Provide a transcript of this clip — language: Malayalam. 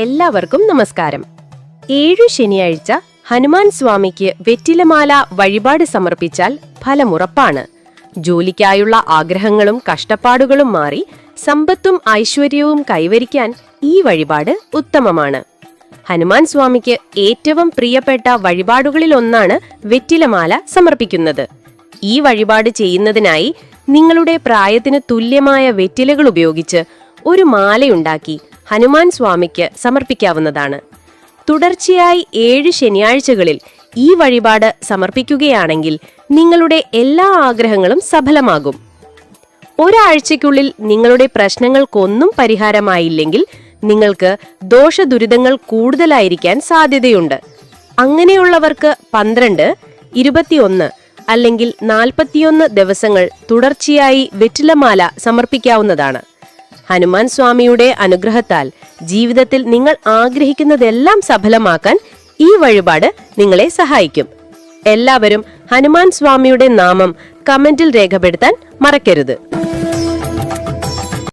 എല്ലാവർക്കും നമസ്കാരം. ഏഴു ശനിയാഴ്ച ഹനുമാൻ സ്വാമിക്ക് വെറ്റിലമാല വഴിപാട് സമർപ്പിച്ചാൽ ഫലമുറപ്പാണ്. ജോലിക്കായുള്ള ആഗ്രഹങ്ങളും കഷ്ടപ്പാടുകളും മാറി സമ്പത്തും ഐശ്വര്യവും കൈവരിക്കാൻ ഈ വഴിപാട് ഉത്തമമാണ്. ഹനുമാൻ സ്വാമിക്ക് ഏറ്റവും പ്രിയപ്പെട്ട വഴിപാടുകളിലൊന്നാണ് വെറ്റിലമാല സമർപ്പിക്കുന്നത്. ഈ വഴിപാട് ചെയ്യുന്നതിനായി നിങ്ങളുടെ പ്രായത്തിന് തുല്യമായ വെറ്റിലകൾ ഉപയോഗിച്ച് ഒരു മാലയുണ്ടാക്കി ഹനുമാൻ സ്വാമിക്ക് സമർപ്പിക്കാവുന്നതാണ്. തുടർച്ചയായി ഏഴ് ശനിയാഴ്ചകളിൽ ഈ വഴിപാട് സമർപ്പിക്കുകയാണെങ്കിൽ നിങ്ങളുടെ എല്ലാ ആഗ്രഹങ്ങളും സഫലമാകും. ഒരാഴ്ചയ്ക്കുള്ളിൽ നിങ്ങളുടെ പ്രശ്നങ്ങൾക്കൊന്നും പരിഹാരമായില്ലെങ്കിൽ നിങ്ങൾക്ക് ദോഷദുരിതങ്ങൾ കൂടുതലായിരിക്കാൻ സാധ്യതയുണ്ട്. അങ്ങനെയുള്ളവർക്ക് പന്ത്രണ്ട് ഇരുപത്തിയൊന്ന് അല്ലെങ്കിൽ നാൽപ്പത്തിയൊന്ന് ദിവസങ്ങൾ തുടർച്ചയായി വെറ്റിലമാല സമർപ്പിക്കാവുന്നതാണ്. ഹനുമാൻ സ്വാമിയുടെ അനുഗ്രഹത്താൽ ജീവിതത്തിൽ നിങ്ങൾ ആഗ്രഹിക്കുന്നതെല്ലാം സഫലമാക്കാൻ ഈ വഴിപാട് നിങ്ങളെ സഹായിക്കും. എല്ലാവരും ഹനുമാൻ സ്വാമിയുടെ നാമം കമന്റിൽ രേഖപ്പെടുത്താൻ മറക്കരുത്.